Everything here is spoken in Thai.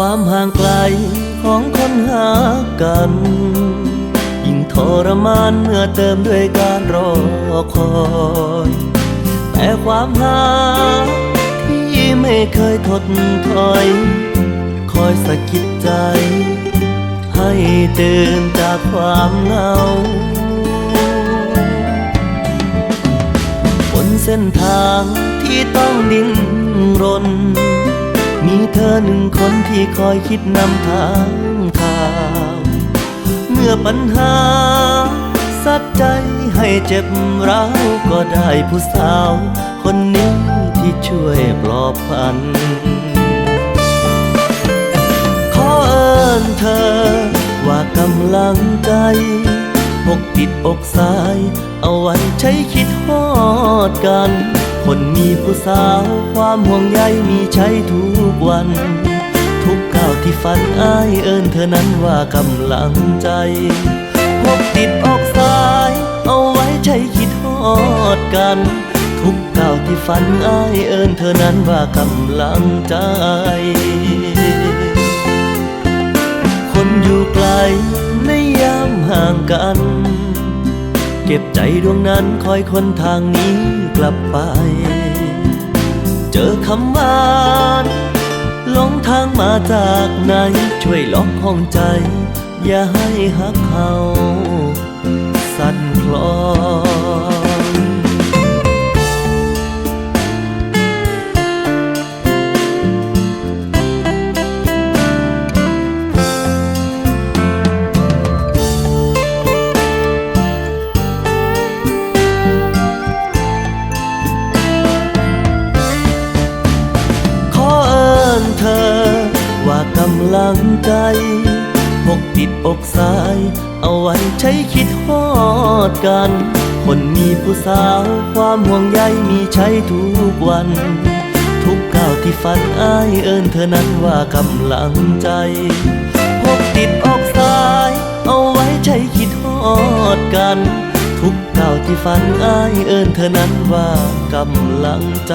ความห่างไกลของคนหากัน ยิ่งทรมานเมื่อเติมด้วยการรอคอย แต่ความหาที่ไม่เคยทดถอย คอยสะกิดใจ ให้ตื่นจากความเหงาบนเส้นทางที่ต้องดิ้นรน เธอหนึ่งคนที่คอยคิดนำทางทางเมื่อปัญหา สัดใจให้เจ็บร้าวก็ได้ผู้สาว คนนี้ที่ช่วยปลอบพัน ขอเอิญเธอว่ากำลังใจปกปิดอกสาย เอาไว้ใช้คิดฮอดกัน คนมีผู้สาวความห่วงใยมีใช้ทุกวัน ทุกก้าวที่ฝันอ้ายเอิญเธอนั้นว่ากำลังใจพกติดอกสาย เอาไว้ใช้คิดฮอดกัน ทุกก้าวที่ฝันอ้ายเอิญเธอนั้นว่ากำลังใจ คนอยู่ไกลในยามห่างกัน ใจดวงนั้นคอยคนทางนี้กลับไป เจอคำว่านหลงทางมาจากไหน ช่วยล็อกห้องใจ อย่าให้หักเขา กำลังใจพกติดอกสาย เอาไว้ใช้คิดฮอดกัน คนมีผู้สาวความห่วงใยมีใช้ทุกวัน ทุกก้าวที่ฝันอ้ายเอิญเธอนั้นว่ากำลังใจพกติดอกสาย เอาไว้ใช้คิดฮอดกัน ทุกก้าวที่ฝันอ้ายเอิญเธอนั้นว่ากำลังใจ